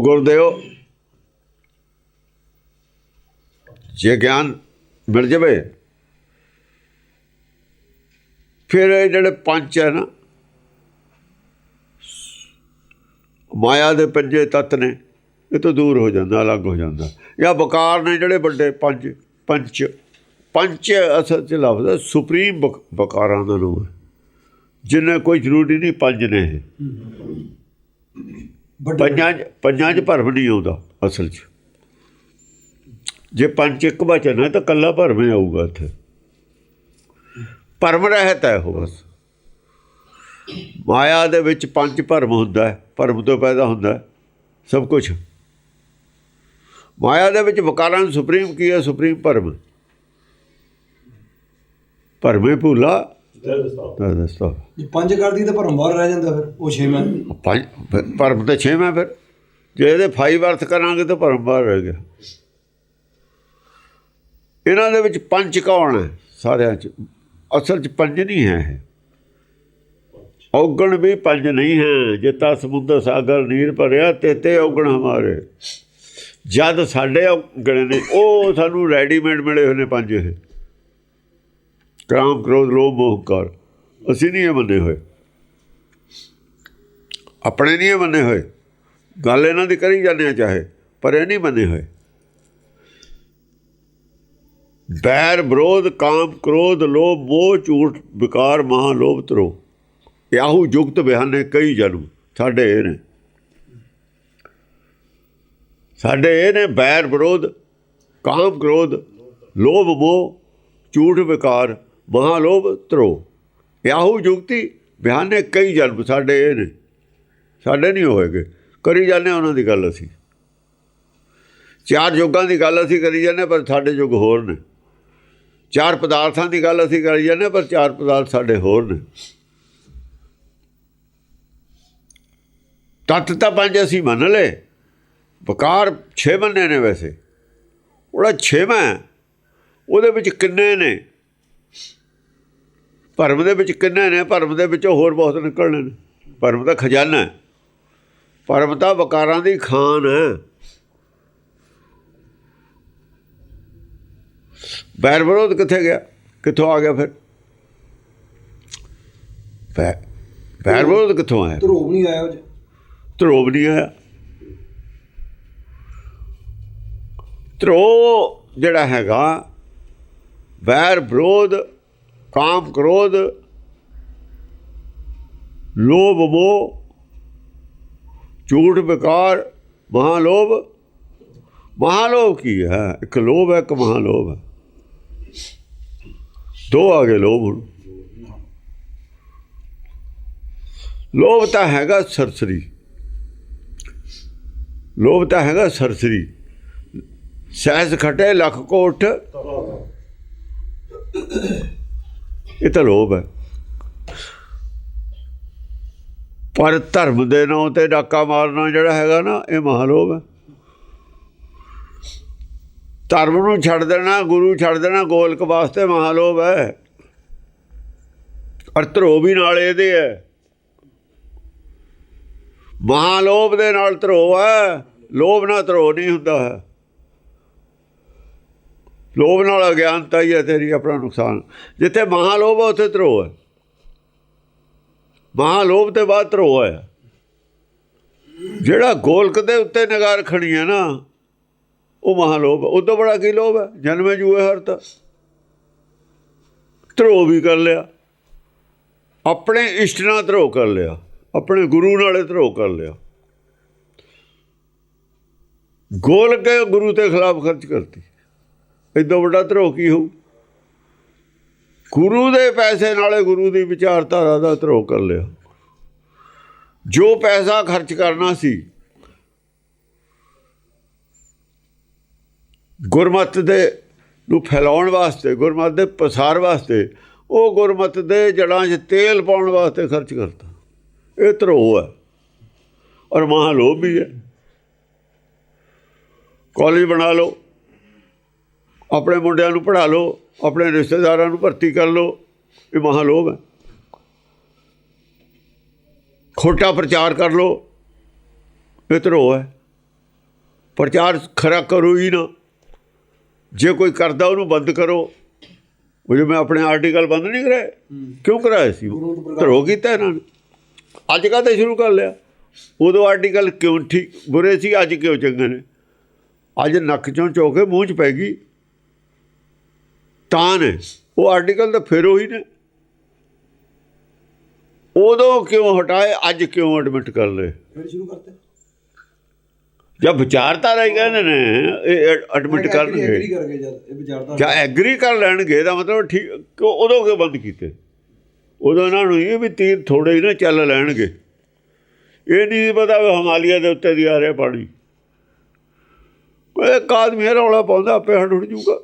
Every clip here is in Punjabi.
ਗੁਰਦੇਵ ਜੇ ਗਿਆਨ ਮਿਲ ਜਾਵੇ ਫਿਰ ਇਹ ਜਿਹੜੇ ਪੰਜ ਹੈ ਨਾ ਮਾਇਆ ਦੇ ਪੰਜੇ ਤੱਤ ਨੇ ਇਹ ਤੋਂ ਦੂਰ ਹੋ ਜਾਂਦਾ ਅਲੱਗ ਹੋ ਜਾਂਦਾ ਜਾਂ ਬਕਾਰ ਨੇ ਜਿਹੜੇ ਵੱਡੇ ਪੰਜ ਪੰਚ ਪੰਜ ਅਸਲ ਚ ਲਫ਼ਜ਼ ਹੈ, ਸੁਪਰੀਮ ਬਕ- ਬਕਾਰਾਂ ਦਾ ਨਾਮ ਹੈ ਜਿੰਨੇ ਕੋਈ ਜ਼ਰੂਰੀ ਨਹੀਂ ਪੰਜ ਨੇ ਇਹ ਪੰਜਾਂ 'ਚ ਪੰਜਾਂ 'ਚ ਭਰਮ ਨਹੀਂ ਆਉਂਦਾ ਅਸਲ 'ਚ। ਜੇ ਪੰਜ ਇੱਕ ਵਚਨ ਹੈ ਤਾਂ ਕੱਲਾ ਭਰਮ ਹੀ ਆਊਗਾ ਇੱਥੇ। ਭਰਮ ਰਹਿਤ ਹੈ ਉਹ ਬਸ। ਮਾਇਆ ਦੇ ਵਿੱਚ ਪੰਜ ਭਰਮ ਹੁੰਦਾ ਹੈ, ਭਰਮ ਤੋਂ ਪੈਦਾ ਹੁੰਦਾ ਹੈ, ਸਭ ਕੁਝ ਮਾਇਆ ਦੇ ਵਿੱਚ ਵਿਕਾਰਾਂ ਨੂੰ ਸੁਪਰੀਮ ਕੀ ਹੈ? ਸੁਪਰੀਮ ਭਰਮ। ਭਰਮੇ ਭੂਲਾ। ਤਾਂ ਜੇ ਪੰਜ ਕਰਦੀ ਤਾਂ ਭਰਮ ਬਾਹਰ ਰਹਿ ਜਾਂਦਾ ਫਿਰ ਉਹ ਛੇਵਾਂ ਪੰਜ ਭਰਮ ਤਾਂ ਛੇਵਾਂ ਫਿਰ। ਜੇ ਇਹਦੇ ਫਾਈਵ ਅਰਥ ਕਰਾਂਗੇ ਤਾਂ ਭਰਮ ਬਾਹਰ ਰਹਿ ਗਿਆ। ਇਹਨਾਂ ਦੇ ਵਿੱਚ ਪੰਜ ਕੌਣ ਹੈ? ਸਾਰਿਆਂ ਚ। ਅਸਲ ਚ ਪੰਜ ਨਹੀਂ ਹੈ ਇਹ। ਔਗਣ ਵੀ ਪੰਜ ਨਹੀਂ ਹੈ। ਜਿਤਾ ਸਮੁੰਦਰ ਸਾਗਰ ਨੀਰ ਭਰਿਆ ਤੇਤੇ ਔਗਣ ਹਮਾਰੇ। ਜਦ ਸਾਡੇ ਔਗਣ ਨੇ ਉਹ ਸਾਨੂੰ ਰੈਡੀਮੇਡ ਮਿਲੇ ਹੋਏ ਨੇ ਪੰਜ ਇਹ। ਕਾਮ ਕ੍ਰੋਧ, ਲੋਭ, ਮੋਹ ਕਰ ਅਸੀਂ ਨਹੀਂ ਇਹ ਮੰਨੇ ਹੋਏ। ਆਪਣੇ ਨਹੀਂ ਇਹ ਮੰਨੇ ਹੋਏ। ਗੱਲ ਇਹਨਾਂ ਦੀ ਕਰੀ ਜਾਂਦੇ ਆ ਚਾਹੇ, ਪਰ ਇਹ ਨਹੀਂ ਮੰਨੇ ਹੋਏ। ਬੈਰ, ਵਿਰੋਧ, ਕਾਮ, ਕ੍ਰੋਧ, ਲੋਭ, ਮੋਹ, ਝੂਠ, ਵਿਕਾਰ, ਮਹਾ, ਲੋਭ ਤਰੋ ਯਾਹੂ ਜੁਗਤ ਬਿਆਨੇ ਕਈ ਜਨਮ। ਸਾਡੇ ਇਹ ਨੇ। ਸਾਡੇ ਇਹ ਨੇ ਬੈਰ, ਵਿਰੋਧ, ਕਾਮ, ਕ੍ਰੋਧ, ਲੋਭ, ਮੋਹ, ਝੂਠ, ਵਿਕਾਰ ਮਹਾ ਲੋਭ ਤਰੋ ਯਾਹੂ ਜੁਗਤੀ ਬਿਆਨੇ ਕਈ ਜਨਮ, ਸਾਡੇ ਇਹ ਨੇ। ਸਾਡੇ ਨਹੀਂ ਹੋਏਗੇ ਕਰੀ ਜਾਂਦੇ ਉਹਨਾਂ ਦੀ ਗੱਲ ਅਸੀਂ। ਚਾਰ ਯੁੱਗਾਂ ਦੀ ਗੱਲ ਅਸੀਂ ਕਰੀ ਜਾਂਦੇ ਪਰ ਸਾਡੇ ਯੁੱਗ ਹੋਰ ਨੇ। ਚਾਰ ਪਦਾਰਥਾਂ ਦੀ ਗੱਲ ਅਸੀਂ ਕਰੀ ਜਾਂਦੇ ਪਰ ਚਾਰ ਪਦਾਰਥ ਸਾਡੇ ਹੋਰ ਨੇ। ਤੱਤ ਤਾਂ ਪੰਜ ਅਸੀਂ ਮੰਨ ਲਏ। ਵਕਾਰ ਛੇ ਮੰਨੇ ਨੇ ਵੈਸੇ। ਉਹਦਾ ਛੇਵਾਂ ਉਹਦੇ ਵਿੱਚ ਕਿੰਨੇ ਨੇ? ਭਰਮ ਦੇ ਵਿੱਚ ਕਿੰਨੇ ਨੇ? ਭਰਮ ਦੇ ਵਿੱਚੋਂ ਹੋਰ ਬਹੁਤ ਨਿਕਲਣੇ ਨੇ। ਭਰਮ ਦਾ ਖਜ਼ਾਨਾ ਹੈ। ਭਰਮ ਤਾਂ ਵਕਾਰਾਂ ਦੀ ਖਾਨ ਹੈ। ਬੈਰ ਵਿਰੋਧ ਕਿੱਥੇ ਗਿਆ? ਕਿੱਥੋਂ ਆ ਗਿਆ ਫਿਰ? ਬੈਰ ਵਿਰੋਧ ਕਿੱਥੋਂ ਆਇਆ? ਧਰੋਬ ਨਹੀਂ ਆਇਆ ਉਹ ਧਰੋਬ ਨਹੀਂ ਆਇਆ। ਧਰੋ ਜਿਹੜਾ ਹੈਗਾ ਵੈਰ ਵਿਰੋਧ ਕਾਮ ਕ੍ਰੋਧ, ਲੋਭ ਮੋਹ, ਝੂਠ ਵਿਕਾਰ, ਮਹਾਲੋਭ। ਮਹਾਲੋਭ ਕੀ ਹੈ? ਇੱਕ ਲੋਭ ਹੈ, ਇੱਕ ਮਹਾਲੋਭ ਹੈ। ਦੋ ਆ ਗਏ ਲੋਭ ਹੁਣ। ਲੋਭ ਤਾਂ ਹੈਗਾ ਸਰਸਰੀ। ਲੋਭ ਤਾਂ ਹੈਗਾ ਸਰਸਰੀ। ਸਹਿਜ ਖਟੇ, ਲੱਖ ਕੋਟ। ਇਹ ਤਾਂ ਲੋਭ ਹੈ। ਪਰ ਧਰਮ ਦੇ ਨਾਂ ਤੇ ਡਾਕਾ ਮਾਰਨਾ ਜਿਹੜਾ ਹੈਗਾ ਨਾ, ਇਹ ਮਹਾਲੋਭ ਹੈ। ਧਰਮ ਨੂੰ ਛੱਡ ਦੇਣਾ, ਗੁਰੂ ਛੱਡ ਦੇਣਾ, ਗੋਲਕ ਵਾਸਤੇ ਮਹਾਲੋਭ ਹੈ। ਔਰ ਧਰੋ ਵੀ ਨਾਲ ਇਹਦੇ ਹੈ। ਮਹਾਲੋਭ ਦੇ ਨਾਲ ਧਰੋ ਹੈ। ਲੋਭ ਨਾਲ ਧਰੋ ਨਹੀਂ ਹੁੰਦਾ ਹੈ। ਲੋਭ ਨਾਲ ਅਗਿਆਨਤਾ ਹੀ ਹੈ ਤੇਰੀ, ਆਪਣਾ ਨੁਕਸਾਨ। ਜਿੱਥੇ ਮਹਾਲੋਭ ਹੈ ਉੱਥੇ ਧਰੋ ਹੈ। ਮਹਾਲੋਭ ਤੇ ਬਾਅਦ ਧਰੋ ਹੈ। ਜਿਹੜਾ ਗੋਲਕ ਦੇ ਉੱਤੇ ਨਿਗਾਹ ਰੱਖਣੀ ਹੈ ਨਾ, ਉਹ ਮਹਾਲੋਭ ਉਹ ਤੋਂ ਬੜਾ ਕੀ ਲੋਭ ਹੈ? ਜਨਮੇ ਜੂਏ ਹਰਤਾ ਧਰੋ ਵੀ ਕਰ ਲਿਆ। ਆਪਣੇ ਇਸ਼ਟ ਨਾਲ ਧਰੋ ਕਰ ਲਿਆ। ਆਪਣੇ ਗੁਰੂ ਨਾਲੇ ਧਰੋ ਕਰ ਲਿਆ। ਗੋਲ ਕੇ ਗੁਰੂ ਤੇ ਖਿਲਾਫ ਖਰਚ ਕਰਤੀ। ਇਦੋਂ ਵੱਡਾ ਧਰੋ ਕੀ ਹੋਊ? ਗੁਰੂ ਦੇ ਪੈਸੇ ਨਾਲੇ ਗੁਰੂ ਦੀ ਵਿਚਾਰਧਾਰਾ ਦਾ ਧਰੋ ਕਰ ਲਿਆ। ਜੋ ਪੈਸਾ ਖਰਚ ਕਰਨਾ ਸੀ, ਗੁਰਮਤ ਦੇ ਨੂੰ ਫੈਲਾਉਣ ਵਾਸਤੇ, ਗੁਰਮਤ ਦੇ ਪਸਾਰ ਵਾਸਤੇ, ਉਹ ਗੁਰਮਤ ਦੇ ਜੜਾਂ 'ਚ ਤੇਲ ਪਾਉਣ ਵਾਸਤੇ ਖਰਚ ਕਰਤਾ। ਇਹ ਧਰੋ ਹੈ। ਔਰ ਮਹਾਲੋਭ ਵੀ ਹੈ। ਕਾਲਜ ਬਣਾ ਲਓ। ਆਪਣੇ ਮੁੰਡਿਆਂ ਨੂੰ ਪੜ੍ਹਾ ਲਓ ਆਪਣੇ ਰਿਸ਼ਤੇਦਾਰਾਂ ਨੂੰ ਭਰਤੀ ਕਰ ਲਓ ਇਹ ਮਹਾਲੋਭ ਹੈ। ਖੋਟਾ ਪ੍ਰਚਾਰ ਕਰ ਲਓ ਇਹ ਧਰੋ ਹੈ। ਪ੍ਰਚਾਰ ਖਰਾ ਕਰੋ ਹੀ ਨਾ। ਜੇ ਕੋਈ ਕਰਦਾ ਉਹਨੂੰ ਬੰਦ ਕਰੋ। ਉਹ ਜਿਵੇਂ ਆਪਣੇ ਆਰਟੀਕਲ ਬੰਦ ਨਹੀਂ ਕਰਾਏ ਕਿਉਂ ਕਰਾਏ ਸੀ ਤੋਂ ਧਰੋ ਕੀਤਾ ਇਹਨਾਂ ਨੇ। ਅੱਜ ਕਾਹਤੇ ਸ਼ੁਰੂ ਕਰ ਲਿਆ? ਉਦੋਂ ਆਰਟੀਕਲ ਕਿਉਂ ਠੀਕ ਬੁਰੇ ਸੀ ਅੱਜ ਕਿਉਂ ਚੰਗੇ ਨੇ? ਅੱਜ ਨੱਕ ਚੋਂ ਚੋਕੇ ਮੂੰਹ 'ਚ ਪੈ ਗਈ। ਤਾਂ ਨੇ। ਉਹ ਆਰਟੀਕਲ ਤਾਂ ਫਿਰ ਉਹੀ ਨੇ। ਉਦੋਂ ਕਿਉਂ ਹਟਾਏ ਅੱਜ ਕਿਉਂ ਐਡਮਿਟ ਕਰ ਲਏ? ਫਿਰ ਸ਼ੁਰੂ ਕਰਤੇ। ਜਦ ਵਿਚਾਰਧਾਰਾ ਹੀ ਕਹਿੰਦੇ ਨੇ ਇਹ ਐਡਮਿਟ ਐਗਰੀ ਕਰਨਗੇ। ਕਰ ਗਏ ਜਦ ਇਹ ਜਾਂ ਐਗਰੀ ਕਰ ਲੈਣਗੇ ਇਹਦਾ ਮਤਲਬ ਠੀਕ ਉਦੋਂ ਕਿਉਂ ਬੰਦ ਕੀਤੇ? ਉਦੋਂ ਇਹਨਾਂ ਨੂੰ ਇਹ ਵੀ ਤੀਰ ਥੋੜੇ ਹੀ ਨਾ ਚੱਲ ਲੈਣਗੇ। ਇਹ ਨਹੀਂ ਪਤਾ ਵੀ ਹਿਮਾਲਿਆ ਦੇ ਉੱਤੇ ਦੀ ਆ ਰਿਹਾ ਪਾਣੀ। ਕੋਈ ਇੱਕ ਆਦਮੀ ਰੌਲਾ ਪਾਉਂਦਾ ਆਪੇ ਹਟ ਉੱਡ ਜੂਗਾ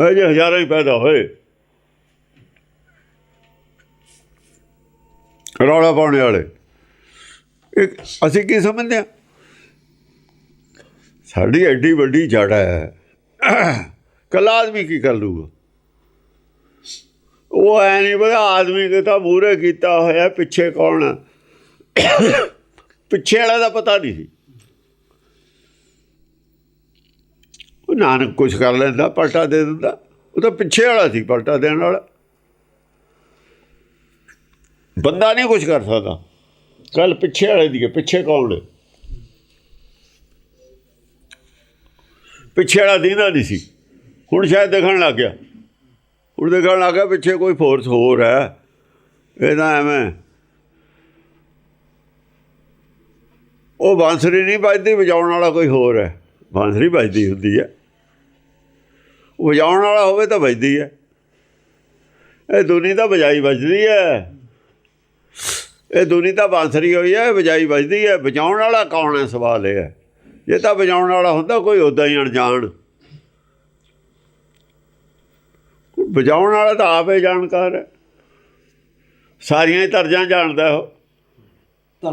ਇਹ ਜੇ ਹਜ਼ਾਰਾਂ ਹੀ ਪੈਦਾ ਹੋਏ। ਰੌਲਾ ਪਾਉਣੇ ਵਾਲੇ। ਇੱਕ ਅਸੀਂ ਕੀ ਸਮਝਦੇ ਹਾਂ? ਸਾਡੀ ਐਡੀ ਵੱਡੀ ਜੜ ਹੈ। ਕੱਲਾ ਆਦਮੀ ਕੀ ਕਰ ਲੂਗਾ ਉਹ ਐ ਨਹੀਂ ਪਤਾ ਆਦਮੀ ਦੇ ਤਾਂ ਮੂਰੇ ਕੀਤਾ ਹੋਇਆ, ਪਿੱਛੇ ਕੌਣ ਪਿੱਛੇ ਵਾਲਾ ਦਾ ਪਤਾ ਨਹੀਂ ਸੀ। ਨਾਨਕ ਕੁਝ ਕਰ ਲੈਂਦਾ, ਪਲਟਾ ਦੇ ਦਿੰਦਾ। ਉਹ ਤਾਂ ਪਿੱਛੇ ਵਾਲਾ ਸੀ, ਪਲਟਾ ਦੇਣ ਵਾਲਾ। ਬੰਦਾ ਨਹੀਂ ਕੁਝ ਕਰ ਸਕਦਾ। ਕੱਲ ਪਿੱਛੇ ਵਾਲੇ ਦੀ ਪਿੱਛੇ ਕੌਣ ਹੈ ਪਿੱਛੇ ਵਾਲਾ ਦੀਨਾ ਨਹੀਂ ਸੀ। ਹੁਣ ਸ਼ਾਇਦ ਦੇਖਣ ਲੱਗ ਗਿਆ। ਹੁਣ ਦੇਖਣ ਲੱਗ ਗਿਆ, ਪਿੱਛੇ ਕੋਈ ਫੋਰਸ ਹੋਰ ਹੈ। ਇਹਦਾ ਐਵੇਂ। ਉਹ ਬਾਂਸਰੀ ਨਹੀਂ ਵੱਜਦੀ, ਵਜਾਉਣ ਵਾਲਾ ਕੋਈ ਹੋਰ ਹੈ। ਬਾਂਸਰੀ ਵੱਜਦੀ ਹੁੰਦੀ ਹੈ। ਵਜਾਉਣ ਵਾਲਾ ਹੋਵੇ ਤਾਂ ਵੱਜਦੀ ਹੈ। ਇਹ ਦੁਨੀ ਤਾਂ ਵਜਾਈ ਵੱਜਦੀ ਹੈ। ਇਹ ਦੁਨੀ ਤਾਂ ਬਾਂਸਰੀ ਹੋਈ ਹੈ ਵਜਾਈ ਵੱਜਦੀ ਹੈ। ਵਜਾਉਣ ਵਾਲਾ ਕੌਣ ਹੈ? ਸਵਾਲ ਇਹ ਹੈ। ਜੇ ਤਾਂ ਵਜਾਉਣ ਵਾਲਾ ਹੁੰਦਾ ਕੋਈ ਉਦਾਂ ਹੀ ਅਣਜਾਣ। ਵਜਾਉਣ ਵਾਲਾ ਤਾਂ ਆਪੇ ਜਾਣਕਾਰ ਹੈ। ਸਾਰੀਆਂ ਹੀ ਤਰਜਾਂ ਜਾਣਦਾ ਉਹ।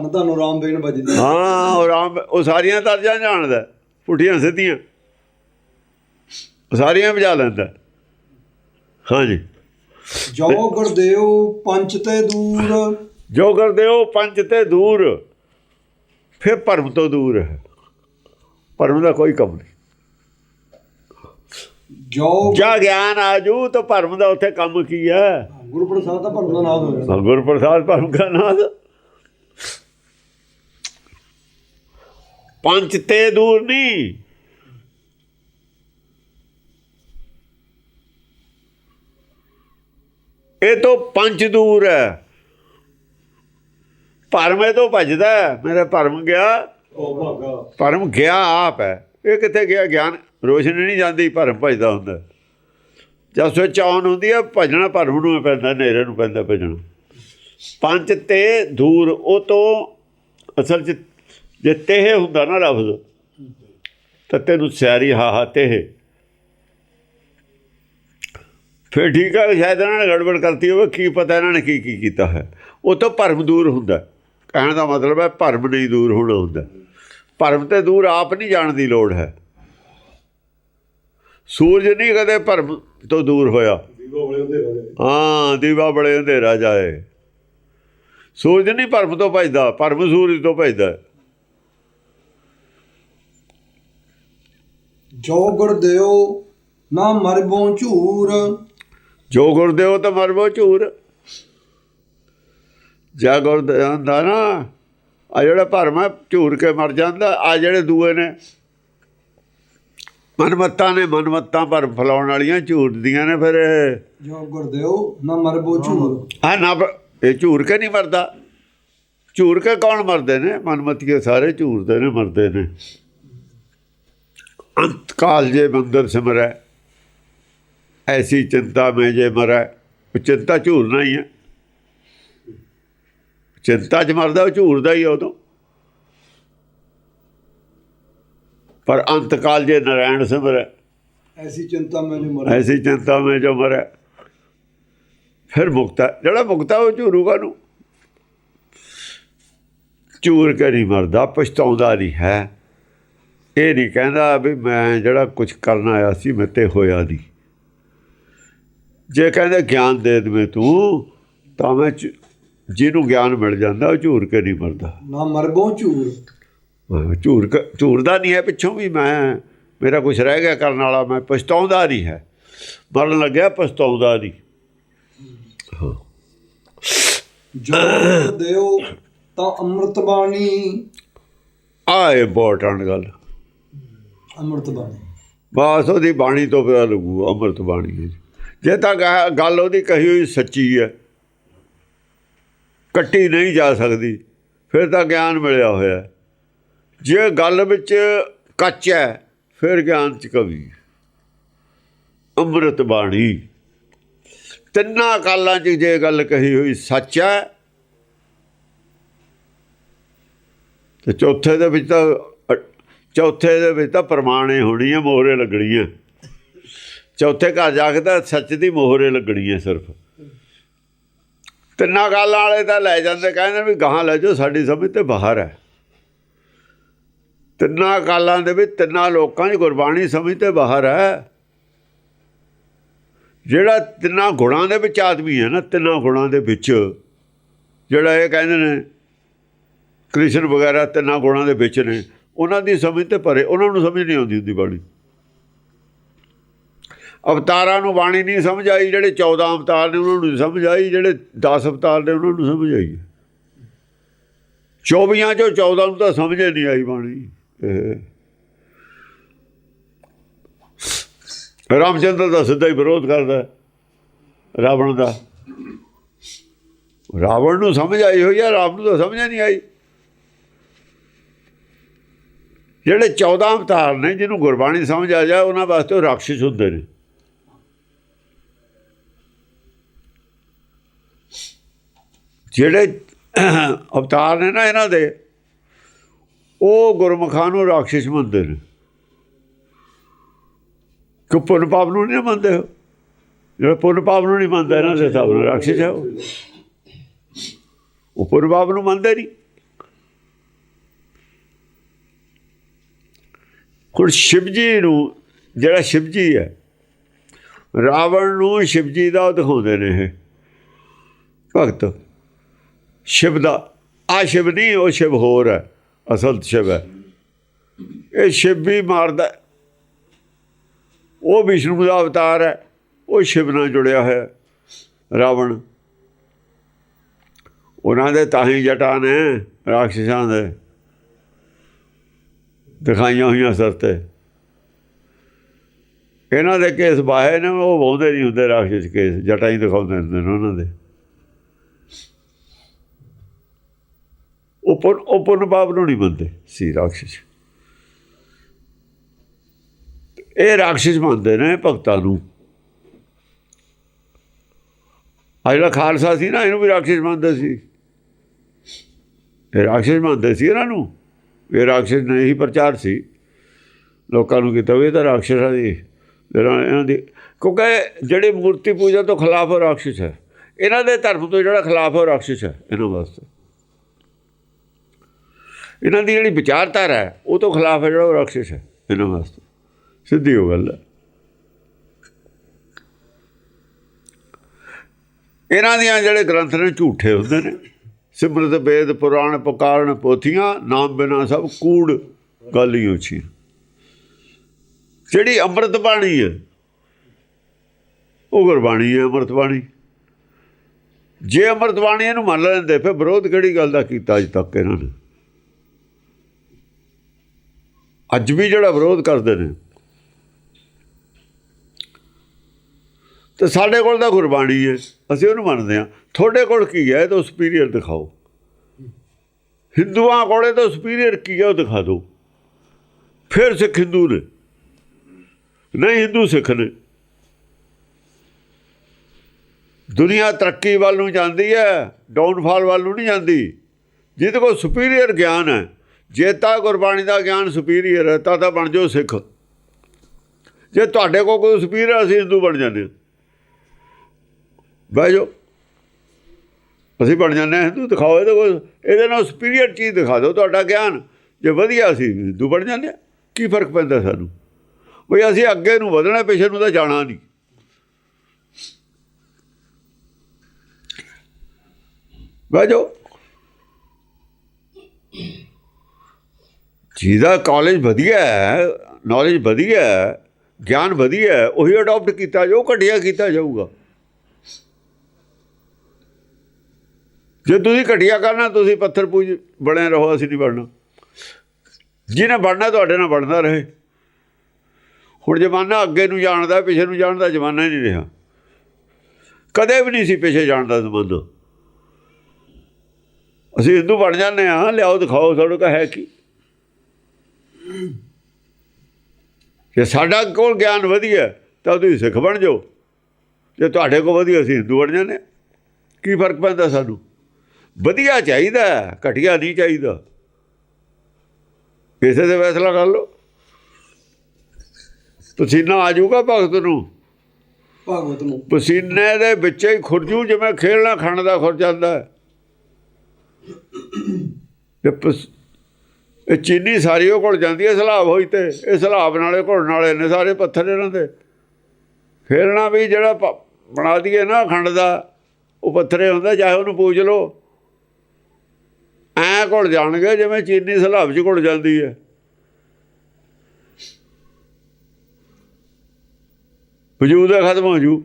ਤੁਹਾਨੂੰ ਰਾਮ ਬੇਨ ਵੱਜਦੀ ਹਾਂ। ਉਹ ਰਾਮ ਉਹ ਸਾਰੀਆਂ ਤਰਜਾਂ ਜਾਣਦਾ ਪੁੱਠੀਆਂ ਸਿੱਧੀਆਂ। ਸਾਰੀਆਂ ਵਜਾ ਲੈਂਦਾ। ਹਾਂਜੀ। ਜੋ ਗੁਰਦੇਵ ਪੰਚ ਤੇ ਦੂਰ। ਜੋ ਉਹ ਪੰਜ ਤੇ ਦੂਰ ਫਿਰ ਭਰਮ ਤੋਂ ਦੂਰ ਹੈ। ਭਰਮ ਦਾ ਕੋਈ ਕੰਮ ਨਹੀਂ। ਜੋ ਜਾਂ ਗਿਆਨ ਆਜੂ ਤਾਂ ਭਰਮ ਦਾ ਉੱਥੇ ਕੰਮ ਕੀ ਹੈ? ਗੁਰੂ ਪ੍ਰਸਾਦ ਦਾ ਭਰਮ ਦਾ ਨਾਮ ਹੋ ਜਾਂਦਾ। ਗੁਰ ਪ੍ਰਸਾਦ ਭਰਮ ਕਾ ਨਾਦ। ਪੰਜ ਤੇ ਦੂਰ ਨਹੀਂ। ਇਹ ਤੋਂ ਪੰਜ ਦੂਰ ਹੈ। ਭਰਮੇ ਤੋਂ ਭਜਦਾ ਹੈ। ਮੇਰੇ ਭਰਮ ਗਿਆ। ਭਰਮ ਗਿਆ ਆਪ ਹੈ। ਇਹ ਕਿੱਥੇ ਗਿਆ? ਗਿਆਨ ਰੋਸ਼ਨੀ ਨਹੀਂ ਜਾਂਦੀ, ਭਰਮ ਭਜਦਾ ਹੁੰਦਾ ਜਦ ਸੋਚ ਆਉਣ ਹੁੰਦੀ ਹੈ, ਭਜਣਾ ਭਰਮ ਨੂੰ ਪੈਂਦਾ, ਹਨੇਰੇ ਨੂੰ ਪੈਂਦਾ ਭਜਣਾ। ਪੰਜ ਤੇ ਦੂਰ, ਉਹ ਤੋਂ ਅਸਲ ਚ ਜੇ ਤੇਹ ਹੁੰਦਾ ਨਾ ਲਫ਼ਜ਼, ਤਾਂ ਤੈਨੂੰ ਸਿਆਰੀ ਹਾ ਹਾ ਤੇਹ। ਫਿਰ ਠੀਕ ਹੈ ਸ਼ਾਇਦ ਇਹਨਾਂ ਨੇ ਗੜਬੜ ਕਰਤੀ ਹੋਵੇ ਕੀ ਪਤਾ ਇਹਨਾਂ ਨੇ ਕੀ ਕੀ ਕੀਤਾ ਹੈ। ਉਹ ਤੋਂ ਭਰਮ ਦੂਰ ਹੁੰਦਾ ਕਹਿਣ ਦਾ ਮਤਲਬ ਹੈ ਭਰਮ ਨਹੀਂ ਦੂਰ ਹੋਣਾ ਹੁੰਦਾ ਭਰਮ ਤੇ ਦੂਰ ਆਪ ਨਹੀਂ ਜਾਣ ਦੀ ਲੋੜ ਹੈ। ਸੂਰਜ ਨਹੀਂ ਕਦੇ ਭਰਮ ਤੋਂ ਦੂਰ ਹੋਇਆ। ਦੀਵਾ ਵਾਲੇ ਹੁੰਦੇ ਰਹੇ ਹਾਂ ਦੀਵਾ ਬੜੇ ਅੰਧੇਰਾ ਜਾਏ ਸੂਰਜ ਨਹੀਂ ਭਰਮ ਤੋਂ ਭਜਦਾ ਭਰਮ ਸੂਰਜ ਤੋਂ ਭਜਦਾ। ਜੋ ਗੁਰਦੇਵ ਨਾ ਮਰਬੋਂ ਝੂਰ। ਜੋ ਗੁਰਦੇਵ ਤਾਂ ਮਰਬੋ ਝੂਰ। ਜਾ ਗੁਰਦੇਵ ਦਾ ਨਾ ਆ ਜਿਹੜਾ ਭਰਮ ਹੈ ਝੂਰ ਕੇ ਮਰ ਜਾਂਦਾ ਆ ਜਿਹੜੇ ਦੂਏ ਨੇ। ਮਨਮੱਤਾਂ ਨੇ ਮਨਮੱਤਾਂ ਭਰਮ ਫਲਾਉਣ ਵਾਲੀਆਂ ਝੂਰਦੀਆਂ ਨੇ ਫਿਰ ਜੋ ਗੁਰਦੇਵ ਨਾ ਮਰਬੋਂ ਝੂਰ। ਆ ਨਾ ਇਹ ਝੂਰ ਕੇ ਨਹੀਂ ਮਰਦਾ। ਝੂਰ ਕੇ ਕੌਣ ਮਰਦੇ ਨੇ? ਮਨਮਤੀਏ ਸਾਰੇ ਝੂਰਦੇ ਨੇ ਮਰਦੇ ਨੇ। ਅੰਤ ਕਾਲ ਜੇ ਬੰਦਰ ਸਿਮਰੈ। ਐਸੀ ਚਿੰਤਾ ਮੈਂ ਜੇ ਮਰੈ ਉਹ ਚਿੰਤਾ ਝੂਰਨਾ ਹੀ ਹੈ ਚਿੰਤਾ ਚ ਮਰਦਾ ਉਹ ਝੂਰਦਾ ਹੀ ਉਦੋਂ। ਪਰ ਅੰਤ ਕਾਲ ਜੇ ਨਰਾਇਣ ਸਿਮਰੈ ਐਸੀ ਚਿੰਤਾ ਮੈਨੂੰ ਮਰ। ਐਸੀ ਚਿੰਤਾ ਮੈਂ ਜੋ ਮਰੈ ਫਿਰ ਮੁਕਤਾ ਜਿਹੜਾ ਮੁਕਤਾ ਉਹ ਝੂਰੂਗਾ ਨੂੰ ਝੂਰ ਕੇ ਨਹੀਂ ਮਰਦਾ ਪਛਤਾਉਂਦਾ ਨਹੀਂ ਹੈ। ਇਹ ਨਹੀਂ ਕਹਿੰਦਾ ਵੀ ਮੈਂ ਜਿਹੜਾ ਕੁਝ ਕਰਨ ਆਇਆ ਸੀ ਮੇਰੇ ਤੇ ਹੋਇਆ ਨਹੀਂ। ਜੇ ਕਹਿੰਦੇ ਗਿਆਨ ਦੇ ਦੇਵੇਂ ਤੂੰ ਤਾਂ ਮੈਂ ਜਿਹਨੂੰ ਗਿਆਨ ਮਿਲ ਜਾਂਦਾ ਉਹ ਝੂਰ ਕੇ ਨਹੀਂ ਮਰਦਾ। ਨਾ ਮਰਬੋਂ ਝੂਰ। ਝੂਰ ਝੂਰਦਾ ਨਹੀਂ ਹੈ ਪਿੱਛੋਂ ਵੀ ਮੈਂ ਮੇਰਾ ਕੁਝ ਰਹਿ ਗਿਆ ਕਰਨ ਵਾਲਾ ਮੈਂ ਪਛਤਾਉਂਦਾ ਨਹੀਂ ਹੈ। ਮਰਨ ਲੱਗਿਆ ਪਛਤਾਉਂਦਾ ਨਹੀਂ। ਜੋ ਦਿਓ ਤਾਂ ਅੰਮ੍ਰਿਤ ਬਾਣੀ। ਆ ਇੰਪੋਰਟੈਂਟ ਗੱਲ। ਅੰਮ੍ਰਿਤ ਬਾਣੀ। ਬਸ ਉਹਦੀ ਬਾਣੀ ਤੋਂ ਪਤਾ ਲੱਗੂ ਅੰਮ੍ਰਿਤ ਬਾਣੀ ਹੈ ਜੇ ਤਾਂ ਗੱਲ ਉਹਦੀ ਕਹੀ ਹੋਈ ਸੱਚੀ ਹੈ। ਕੱਟੀ ਨਹੀਂ ਜਾ ਸਕਦੀ। ਫਿਰ ਤਾਂ ਗਿਆਨ ਮਿਲਿਆ ਹੋਇਆ। ਜੇ ਗੱਲ ਵਿੱਚ ਕੱਚ ਹੈ, ਫਿਰ ਗਿਆਨ ਚ ਕਵੀ ਅੰਮ੍ਰਿਤ ਬਾਣੀ। ਤਿੰਨਾਂ ਕਾਲਾਂ 'ਚ ਜੇ ਗੱਲ ਕਹੀ ਹੋਈ ਸੱਚ ਹੈ, ਤੇ ਚੌਥੇ ਦੇ ਵਿੱਚ ਤਾਂ, ਚੌਥੇ ਦੇ ਵਿੱਚ ਤਾਂ ਪ੍ਰਮਾਣੇ ਹੋਣੀ ਹੈ ਮੋਹਰੇ ਲੱਗਣੀ ਹੈ ਚੌਥੇ ਘਰ ਜਾ ਕੇ ਤਾਂ ਸੱਚ ਦੀ ਮੋਹਰੇ ਲੱਗਣੀ ਹੈ ਸਿਰਫ। ਤਿੰਨਾਂ ਗੱਲਾਂ ਵਾਲੇ ਤਾਂ ਲੈ ਜਾਂਦੇ, ਕਹਿੰਦੇ ਵੀ ਗਾਹਾਂ ਲੈ ਜਾਓ, ਸਾਡੀ ਸਮਝ ਤੇ ਬਾਹਰ ਹੈ। ਤਿੰਨਾਂ ਕਾਲਾਂ ਦੇ ਵਿੱਚ ਤਿੰਨਾਂ ਲੋਕਾਂ ਦੀ ਗੁਰਬਾਣੀ ਸਮਝ ਤੇ ਬਾਹਰ ਹੈ। ਜਿਹੜਾ ਤਿੰਨਾਂ ਗੁਣਾਂ ਦੇ ਵਿੱਚ ਆਦਮੀ ਹੈ ਨਾ, ਤਿੰਨਾਂ ਗੁਣਾਂ ਦੇ ਵਿੱਚ, ਜਿਹੜਾ ਇਹ ਕਹਿੰਦੇ ਨੇ, ਕ੍ਰਿਸ਼ਨ ਵਗੈਰਾ ਤਿੰਨਾਂ ਗੁਣਾਂ ਦੇ ਵਿੱਚ ਨੇ, ਉਹਨਾਂ ਦੀ ਸਮਝ ਤੇ ਪਰੇ ਉਹਨਾਂ ਨੂੰ ਸਮਝ ਨਹੀਂ ਆਉਂਦੀ ਹੁੰਦੀ ਬਾਣੀ। ਅਵਤਾਰਾਂ ਨੂੰ ਬਾਣੀ ਨਹੀਂ ਸਮਝ ਆਈ, ਜਿਹੜੇ 14 ਅਵਤਾਰ ਨੇ ਉਹਨਾਂ ਨੂੰ ਨਹੀਂ ਸਮਝ ਆਈ, ਜਿਹੜੇ 10 ਅਵਤਾਰ ਨੇ ਉਹਨਾਂ ਨੂੰ ਸਮਝ ਆਈ। 24 ਚੋਂ 14 ਨੂੰ ਤਾਂ ਸਮਝ ਨਹੀਂ ਆਈ ਬਾਣੀ। ਇਹ ਰਾਮਚੰਦਰ ਦਾ ਸਿੱਧਾ ਹੀ ਵਿਰੋਧ ਕਰਦਾ ਰਾਵਣ ਦਾ। ਰਾਵਣ ਨੂੰ ਸਮਝ ਆਈ ਹੋਈ ਆ, ਰਾਮ ਨੂੰ ਤਾਂ ਸਮਝ ਨਹੀਂ ਆਈ। ਜਿਹੜੇ 14 ਅਵਤਾਰ ਨੇ, ਜਿਹਨੂੰ ਗੁਰਬਾਣੀ ਸਮਝ ਆ ਜਾ ਉਹਨਾਂ ਵਾਸਤੇ ਉਹ ਰਾਖਸ਼ ਹੁੰਦੇ ਨੇ। ਜਿਹੜੇ ਅਵਤਾਰ ਨੇ ਨਾ ਇਹਨਾਂ ਦੇ, ਉਹ ਗੁਰਮੁਖਾਂ ਨੂੰ ਰਾਖਸ਼ ਮੰਨਦੇ ਨੇ। ਕਿ ਪੁੰਨ ਪਾਪ ਨੂੰ ਨਹੀਂ ਮੰਨਦੇ ਉਹ? ਜਿਹੜਾ ਪੁੰਨ ਪਾਪ ਨੂੰ ਨਹੀਂ ਮੰਨਦਾ ਇਹਨਾਂ ਦੇ ਹਿਸਾਬ ਨਾਲ ਰਾਖਸ਼ ਹੈ ਉਹ। ਉਹ ਪੁੰਨ ਪਾਪ ਨੂੰ ਮੰਨਦੇ ਨਹੀਂ। ਹੁਣ ਸ਼ਿਵਜੀ ਨੂੰ, ਜਿਹੜਾ ਸ਼ਿਵਜੀ ਹੈ, ਰਾਵਣ ਨੂੰ ਸ਼ਿਵਜੀ ਦਾ ਉਹ ਦਿਖਾਉਂਦੇ ਨੇ ਇਹ। ਭਗਤ। ਸ਼ਿਵ ਦਾ ਆ ਸ਼ਿਵ ਨਹੀਂ, ਉਹ ਸ਼ਿਵ ਹੋਰ ਹੈ, ਅਸਲ ਸ਼ਿਵ ਹੈ। ਇਹ ਸ਼ਿਵ ਵੀ ਮਾਰਦਾ ਉਹ ਵਿਸ਼ਨੂੰ ਦਾ ਅਵਤਾਰ ਹੈ, ਉਹ ਸ਼ਿਵ ਨਾਲ ਜੁੜਿਆ ਹੋਇਆ ਰਾਵਣ। ਉਹਨਾਂ ਦੇ ਤਾਂ ਹੀ ਜਟਾਂ ਨੇ ਰਾਖਸ਼ਾਂ ਦੇ। ਦਿਖਾਈਆਂ ਹੋਈਆਂ ਸਰ ਤੇ। ਇਹਨਾਂ ਦੇ ਕੇਸ ਬਾਹੇ ਨੇ, ਉਹ ਬਹੁਦੇ ਨਹੀਂ ਹੁੰਦੇ ਰਾਖਸ਼ ਕੇਸ, ਜਟਾਂ ਹੀ ਦਿਖਾਉਂਦੇ ਹੁੰਦੇ ਨੇ ਉਹਨਾਂ ਦੇ। ਉਪਰ ਉਪਰ ਬਾਬ ਨੂੰ ਨਹੀਂ ਮੰਨਦੇ। ਸੀ ਰਾਖਸ਼। ਇਹ ਰਾਖਸ਼ ਮੰਨਦੇ ਨੇ ਭਗਤਾਂ ਨੂੰ। ਆ ਜਿਹੜਾ ਖਾਲਸਾ ਸੀ ਨਾ, ਇਹਨੂੰ ਵੀ ਰਾਖਸ਼ ਮੰਨਦੇ ਸੀ। ਇਹ ਰਾਖਸ਼ ਮੰਨਦੇ ਸੀ ਇਹਨਾਂ ਨੂੰ। ਇਹ ਰਾਖਸ਼ ਨੇ ਹੀ ਪ੍ਰਚਾਰ ਸੀ। ਲੋਕਾਂ ਨੂੰ ਕੀਤਾ ਵੀ ਇਹ ਤਾਂ ਰਾਖਸ਼ਾਂ ਦੀ ਜਿਹੜਾ ਇਹਨਾਂ ਦੀ ਕਿਉਂਕਿ ਜਿਹੜੇ ਮੂਰਤੀ ਪੂਜਾ ਤੋਂ ਖਿਲਾਫ ਉਹ ਰਾਖਸ਼ ਹੈ। ਇਹਨਾਂ ਦੇ ਧਰਮ ਤੋਂ ਜਿਹੜਾ ਖਿਲਾਫ ਹੈ ਉਹ ਰਾਖਸ਼ ਹੈ, ਇਹਨਾਂ ਵਾਸਤੇ। ਇਹਨਾਂ ਦੀ ਜਿਹੜੀ ਵਿਚਾਰਧਾਰਾ ਹੈ, ਉਹ ਤੋਂ ਖਿਲਾਫ ਹੈ ਜਿਹੜਾ ਉਹ ਰਾਖਸ਼ ਹੈ। ਇਹਨਾਂ ਵਾਸਤੇ। ਸਿੱਧੀ ਉਹ ਗੱਲ ਹੈ। ਇਹਨਾਂ ਦੀਆਂ ਜਿਹੜੇ ਗ੍ਰੰਥ ਨੇ, ਝੂਠੇ ਹੁੰਦੇ ਨੇ। ਸਿਮਰਤ, ਵੇਦ, ਪੁਰਾਣ ਪੁਕਾਰਨ ਪੋਥੀਆਂ, ਨਾਮ ਬਿਨਾ ਸਭ ਕੂੜ ਗੱਲ ਹੀ ਉੱਚੀ ਜਿਹੜੀ ਅੰਮ੍ਰਿਤ ਬਾਣੀ ਹੈ, ਉਹ ਗੁਰਬਾਣੀ ਹੈ, ਅੰਮ੍ਰਿਤ ਬਾਣੀ। ਜੇ ਅੰਮ੍ਰਿਤ ਬਾਣੀ ਇਹਨੂੰ ਮੰਨ ਲੈਂਦੇ, ਫਿਰ ਵਿਰੋਧ ਕਿਹੜੀ ਗੱਲ ਦਾ ਕੀਤਾ ਅਜ ਤੱਕ ਇਹਨਾਂ ਨੇ? ਅੱਜ ਵੀ ਜਿਹੜਾ ਵਿਰੋਧ ਕਰਦੇ ਨੇ। ਤੇ ਸਾਡੇ ਕੋਲ ਤਾਂ ਗੁਰਬਾਣੀ ਹੈ, ਅਸੀਂ ਉਹਨੂੰ ਮੰਨਦੇ ਹਾਂ। ਤੁਹਾਡੇ ਕੋਲ ਕੀ ਹੈ, ਇਹ ਤਾਂ ਸੁਪੀਰੀਅਰ ਦਿਖਾਓ। ਹਿੰਦੂਆਂ ਕੋਲੇ ਤਾਂ ਸੁਪੀਰੀਅਰ ਕੀ ਹੈ, ਉਹ ਦਿਖਾ ਦਿਓ। ਫਿਰ ਸਿੱਖ ਹਿੰਦੂ ਨੇ। ਨਹੀਂ, ਹਿੰਦੂ ਸਿੱਖ ਨੇ। ਦੁਨੀਆ ਤਰੱਕੀ ਵੱਲ ਨੂੰ ਜਾਂਦੀ ਹੈ ਡਾਊਨਫਾਲ ਵੱਲ ਨੂੰ ਨਹੀਂ ਜਾਂਦੀ। ਜਿਹਦੇ ਕੋਲ ਸੁਪੀਰੀਅਰ ਗਿਆਨ ਹੈ ਜੇ ਤਾਂ ਗੁਰਬਾਣੀ ਦਾ ਗਿਆਨ ਸੁਪੀਰੀਅਰ ਹੈ, ਤਾਂ ਤਾਂ ਬਣ ਜਾਓ ਸਿੱਖ। ਜੇ ਤੁਹਾਡੇ ਕੋਲ ਕੋਈ ਸੁਪੀਰੀਅਰ ਅਸੀਂ ਹਿੰਦੂ ਬਣ ਜਾਂਦੇ ਹਾਂ। ਬਹਿ ਜਾਓ। ਅਸੀਂ ਬਣ ਜਾਂਦੇ ਹਾਂ, ਹਿੰਦੂ ਦਿਖਾਓ ਇਹਦੇ ਕੋਲ। ਇਹਦੇ ਨਾਲ ਸੁਪੀਰੀਅਰ ਚੀਜ਼ ਦਿਖਾ ਦਿਓ, ਤੁਹਾਡਾ ਗਿਆਨ। ਜੇ ਵਧੀਆ ਅਸੀਂ ਹਿੰਦੂ ਬਣ ਜਾਂਦੇ ਹਾਂ, ਕੀ ਫ਼ਰਕ ਪੈਂਦਾ ਸਾਨੂੰ? ਵੀ ਅਸੀਂ ਅੱਗੇ ਨੂੰ ਵਧਣਾ, ਪਿੱਛੇ ਨੂੰ ਤਾਂ ਜਾਣਾ ਨਹੀਂ। ਬਹਿ ਜਾਓ। ਜਿਹਦਾ ਕਾਲਜ ਵਧੀਆ ਹੈ ਨੌਲੇਜ ਵਧੀਆ ਹੈ, ਗਿਆਨ ਵਧੀਆ ਹੈ, ਉਹੀ ਅਡਾਪਟ ਕੀਤਾ ਜਾਊ, ਘਟੀਆ ਕੀਤਾ ਜਾਊਗਾ। ਜੇ ਤੁਸੀਂ ਘਟੀਆ ਕਰਨਾ, ਤੁਸੀਂ ਪੱਥਰ ਪੂਜ ਬਣੇ ਰਹੋ, ਅਸੀਂ ਨਹੀਂ ਬਣਨਾ। ਜਿਹਨੇ ਬਣਨਾ, ਤੁਹਾਡੇ ਨਾਲ ਬਣਦਾ ਰਹੇ। ਹੁਣ ਜ਼ਮਾਨਾ ਅੱਗੇ ਨੂੰ ਜਾਣਦਾ, ਪਿੱਛੇ ਨੂੰ ਜਾਣਦਾ, ਜ਼ਮਾਨਾ ਹੀ ਨਹੀਂ ਰਿਹਾ। ਕਦੇ ਵੀ ਨਹੀਂ ਸੀ ਪਿੱਛੇ ਜਾਣਦਾ ਜ਼ਮਾਨਾ। ਅਸੀਂ ਹਿੰਦੂ ਬਣ ਜਾਂਦੇ ਹਾਂ, ਲਿਆਓ, ਦਿਖਾਓ, ਸਾਨੂੰ ਕੋਲ ਹੈ ਕੀ। ਜੇ ਸਾਡਾ ਕੋਲ ਗਿਆਨ ਵਧੀਆ ਤਾਂ ਤੁਸੀਂ ਸਿੱਖ ਬਣ ਜਾਓ। ਜੇ ਤੁਹਾਡੇ ਕੋਲ ਵਧੀਆ ਅਸੀਂ ਹਿੰਦੂ ਬਣ ਜਾਂਦੇ। ਕੀ ਫ਼ਰਕ ਪੈਂਦਾ ਸਾਨੂੰ? ਵਧੀਆ ਚਾਹੀਦਾ ਘਟੀਆ ਨਹੀਂ ਚਾਹੀਦਾ। ਕਿਸੇ ਦੇ ਫੈਸਲਾ ਕਰ ਲਓ। ਪਸੀਨਾ ਆ ਜਾਊਗਾ ਭਗਤ ਨੂੰ। ਭਗਵਤ ਨੂੰ। ਪਸੀਨੇ ਦੇ ਵਿੱਚ ਹੀ ਖੁਰਜੂ ਜਿਵੇਂ ਖੇਲਣਾ ਖਾਣ ਦਾ ਖੁਰ ਜਾਂਦਾ। ਤੇ ਇਹ ਚੀਨੀ ਸਾਰੀ ਉਹ ਕੋਲ ਜਾਂਦੀ ਹੈ, ਸਲਾਬ ਹੋਈ ਤੇ। ਇਹ ਸਲਾਬ ਨਾਲੇ ਘੁਲਣ ਵਾਲੇ ਨੇ ਸਾਰੇ ਪੱਥਰ ਇਹਨਾਂ ਦੇ। ਫੇਰਣਾ ਵੀ ਜਿਹੜਾ ਬਣਾ ਦਈਏ ਨਾ ਖੰਡ ਦਾ, ਉਹ ਪੱਥਰੇ ਹੁੰਦਾ, ਚਾਹੇ ਉਹਨੂੰ ਪੂਜ ਲਓ। ਐ ਘੁਲ ਜਾਣਗੇ ਜਿਵੇਂ ਚੀਨੀ ਸਲਾਬ 'ਚ ਘੁਲ ਜਾਂਦੀ ਹੈ। ਵਜੂਦ ਹੈ ਖਤਮ ਹੋ ਜੂ।